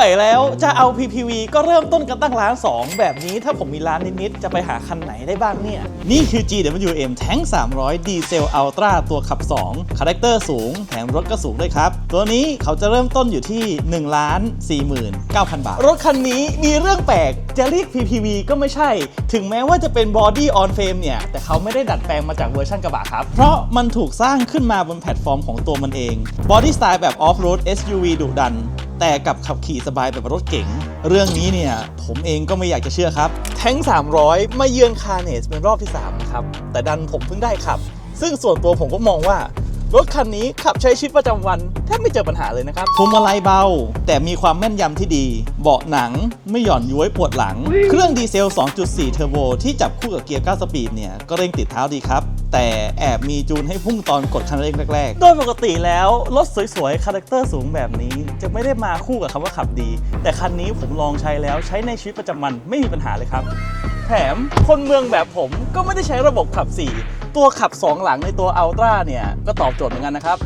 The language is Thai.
ไหวแล้ว จะเอา PPV ก็เริ่มต้นกันตั้งล้าน2 แบบนี้ถ้าผมมีล้านนิดๆ จะไปหาคันไหนได้บ้างเนี่ย นี่คือ GWM Tank 300 ดีเซลอัลตร้าตัวขับ 2 คาแรคเตอร์สูง แถมรถก็สูงด้วยครับ ตัวนี้เขาจะเริ่มต้นอยู่ที่1ล้าน49,000 บาท รถคันนี้มีเรื่องแปลกจะเรียก PPV ก็ไม่ใช่ ถึงแม้ว่าจะเป็น Body on Frame เนี่ย แต่เขาไม่ได้ดัดแปลงมาจากเวอร์ชันกระบะครับ เพราะมันถูกสร้างขึ้นมาบนแพลตฟอร์มของตัวมันเอง Body Style แบบ Off-Road SUV ดุดัน แต่กับขับขี่สบายแบบรถเก๋ง เรื่องนี้เนี่ย ผมเองก็ไม่อยากจะเชื่อครับ แท้ง 300 มาเยือนคาร์เนสเป็นรอบที่3ครับแต่ดันผมเพิ่งได้ขับ ซึ่งส่วนตัวผมก็มองว่า รถคันนี้ขับใช้ชีวิตประจำวันแทบไม่เจอปัญหาเลยนะครับพวงมาลัยเบา แต่มีความแม่นยำที่ดี เบาะหนังไม่หย่อนย้วยปวดหลัง เครื่องดีเซล 2.4 เทอร์โบที่จับคู่กับเกียร์ 9 สปีดเนี่ย ก็เร่งติดเท้าดีครับ แต่แอบมีจูนให้พุ่งตอนกดคันเร่งแรกๆ โดยปกติแล้ว รถสวยๆ คาแรคเตอร์สูงแบบนี้ จะไม่ได้มาคู่กับคำว่าขับดี แต่คันนี้ผมลองใช้แล้วใช้ในชีวิตประจำวันไม่มีปัญหาเลยครับ แถมคนเมืองแบบผมก็ไม่ได้ใช้ระบบขับ4 ตัวขับ 2 หลังในตัวอัลตร้าเนี่ย ก็ตอบโจทย์เหมือนกันนะครับ